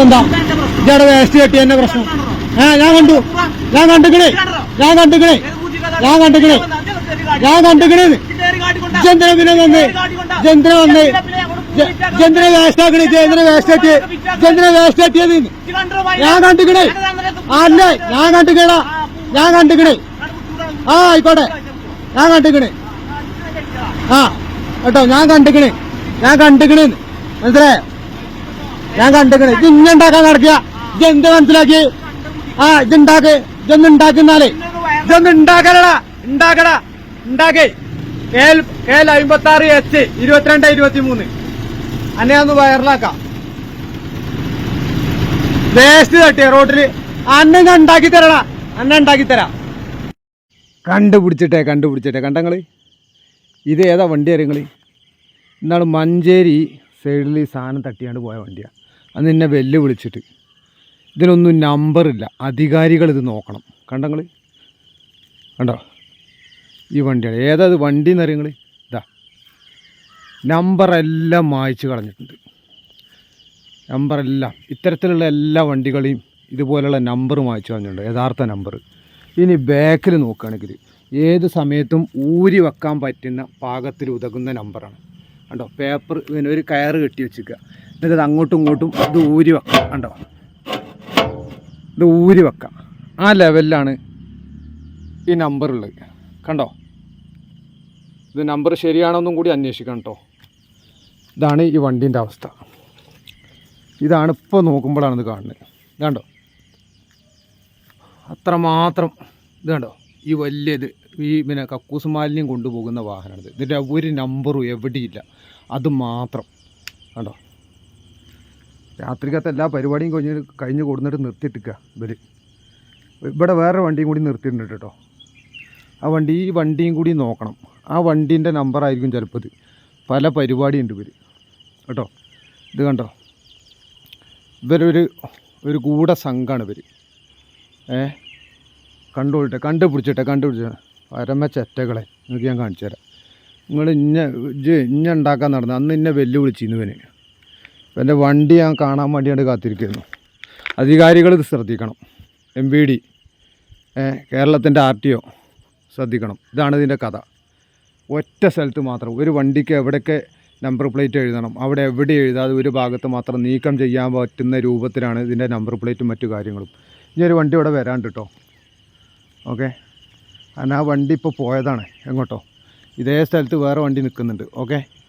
എന്താ S waste കെട്ടി എന്നെ പ്രശ്നം. ഏ ഞാൻ കണ്ടു. ഞാൻ കണ്ടിക്കണേ. ഞാൻ കണ്ടിക്കണേ. ഞാൻ കണ്ടിക്കണേ. ഞാൻ കണ്ടിക്കണേ. ജന്ത്ര പിന്നെ വന്ന്? ജന്ത്ര വന്ന്? ജന്ത്ര വേസ്റ്റ് ആക്കണേ? ജന്ത്ര വേസ്റ്റ് കെട്ടിയേ ജന്ത്ര വേസ്റ്റ് ആക്കിയത് ഞാൻ കണ്ടുക്കണേ. അല്ലേ ഞാൻ കണ്ടിക്കണ ഞാൻ കണ്ടുക്കണേ. ആ ആയിക്കോട്ടെ. ഞാൻ കണ്ടുക്കണേ. ആ കേട്ടോ. ഞാൻ കണ്ടുക്കണേ. ഞാൻ കണ്ടുക്കണേന്ന് മനസ്സിലായോ? ഞാൻ കണ്ടിക്കണേ ഇത് ഇങ്ങനെ ഉണ്ടാക്കാൻ നടക്കുക ഇത് എന്ത് മനസ്സിലാക്കി? ആ ഇതുണ്ടാക്ക് ഇതൊന്നും ഉണ്ടാക്കുന്നാലേ ഇതൊന്നും ഉണ്ടാക്കലടാ ഉണ്ടാക്കടാ ഉണ്ടാക്കേ കേൽ എൽ അമ്പത്തി ആറ് എച്ച് ഇരുപത്തിരണ്ട് ഇരുപത്തി മൂന്ന് അന്നെ ഒന്ന് വയറിലാക്കാം. വേസ്റ്റ് തട്ടിയ റോട്ടിൽ അന്നെ ഞാൻ ഉണ്ടാക്കി തരടാ. അന്നെ ഉണ്ടാക്കി തരാം. കണ്ടുപിടിച്ചിട്ടേ കണ്ടുപിടിച്ചിട്ടേ. കണ്ടങ്ങൾ ഇത് ഏതാ വണ്ടി അറിയങ്ങൾ ഇന്നാണ് മഞ്ചേരി സൈഡിൽ സാധനം തട്ടിയാണ്ട് പോയ വണ്ടിയാണ് അന്ന് എന്നെ വെല്ലുവിളിച്ചിട്ട്. ഇതിനൊന്നും നമ്പറില്ല അധികാരികൾ ഇത് നോക്കണം. കണ്ടങ്ങൾ കണ്ടോ? ഈ വണ്ടിയാണ്. ഏതാ ഇത് വണ്ടി എന്ന് അറിയങ്ങൾ ഇതാ നമ്പറെല്ലാം മായ്ച്ചു കളഞ്ഞിട്ടുണ്ട്. നമ്പറെല്ലാം ഇത്തരത്തിലുള്ള എല്ലാ വണ്ടികളെയും ഇതുപോലെയുള്ള നമ്പർ മായ്ച്ചു കളഞ്ഞിട്ടുണ്ട്. യഥാർത്ഥ നമ്പർ ഇനി ബാക്കിൽ നോക്കുകയാണെങ്കിൽ ഏത് സമയത്തും ഊരി വെക്കാൻ പറ്റുന്ന പാകത്തിൽ ഉതകുന്ന നമ്പറാണ് കണ്ടോ? പേപ്പർ ഇങ്ങനെ ഒരു കയറ് കെട്ടി വെച്ചിരിക്കുക. എന്നിട്ട് അങ്ങോട്ടും ഇങ്ങോട്ടും ഇത് ഊരി വെക്കാം കണ്ടോ? ഇത് ഊരി വെക്കാം. ആ ലെവലിലാണ് ഈ നമ്പർ ഉള്ളത്. കണ്ടോ? ഇത് നമ്പർ ശരിയാണോന്നും കൂടി അന്വേഷിക്കണം കേട്ടോ. ഇതാണ് ഈ വണ്ടീന്റെ അവസ്ഥ. ഇതാണ് ഇപ്പോൾ നോക്കുമ്പോഴാണ് ഇത് കാണുന്നത്. ഇതാണ്ടോ അത്രമാത്രം ഇത് കണ്ടോ? ഈ വലിയത് ഈ പിന്നെ കക്കൂസ് മാലിന്യം കൊണ്ടുപോകുന്ന വാഹനമാണിത്. ഇതിന്റെ ഒരു നമ്പറും എവിടെയില്ല അത് മാത്രം. കണ്ടോ? രാത്രിക്കത്തെ എല്ലാ പരിപാടിയും കഴിഞ്ഞ് കഴിഞ്ഞ് കൊടുത്തിട്ട് നിർത്തിയിട്ടിക്കുക ഇവർ ഇവിടെ വേറെ വണ്ടിയും കൂടി നിർത്തിയിട്ടുണ്ട് കേട്ടോ. ആ വണ്ടി ഈ വണ്ടിയും കൂടി നോക്കണം. ആ വണ്ടീന്റെ നമ്പറായിരിക്കും ചിലപ്പോൾ ഇത്. പല പരിപാടിയുണ്ട് ഇവർ കേട്ടോ? ഇത് കണ്ടോ? ഇവരൊരു ഒരു കൂടെ സംഘമാണ് ഇവർ ഏ? കണ്ടുപിടിട്ടെ കണ്ടുപിടിച്ചിട്ടെ? കണ്ടുപിടിച്ച. പരമ ചെറ്റകളെ. നിങ്ങൾക്ക് ഞാൻ കാണിച്ചു തരാം നിങ്ങൾ ഇന്ന ഇജ്ജ് ഇന്ന ഉണ്ടാക്കാൻ നടന്നു. അന്ന് ഇന്നെ വെല്ലുവിളിച്ചിരുന്നു ഇവന്. എന്റെ വണ്ടി ഞാൻ കാണാൻ വേണ്ടിയാണ് കാത്തിരിക്കുന്നു. അധികാരികൾ ഇത് ശ്രദ്ധിക്കണം. എം വി ഡി കേരളത്തിന്റെ ആർ ടി ഒ ശ്രദ്ധിക്കണം. ഇതാണ് ഇതിന്റെ കഥ. ഒറ്റ സ്ഥലത്ത് മാത്രം. ഒരു വണ്ടിക്ക് എവിടെയൊക്കെ നമ്പർ പ്ലേറ്റ് എഴുതണം അവിടെ എവിടെ എഴുതാതെ ഒരു ഭാഗത്ത് മാത്രം നീക്കം ചെയ്യാൻ പറ്റുന്ന രൂപത്തിലാണ് ഇതിന്റെ നമ്പർ പ്ലേറ്റും മറ്റു കാര്യങ്ങളും. ഇനി ഒരു വണ്ടി ഇവിടെ വരാണ്ട് കേട്ടോ ഓക്കെ? കാരണം ആ വണ്ടി ഇപ്പോൾ പോയതാണ് എങ്ങോട്ടോ. ഇതേ സ്ഥലത്ത് വേറെ വണ്ടി നിൽക്കുന്നുണ്ട്. ഓക്കെ?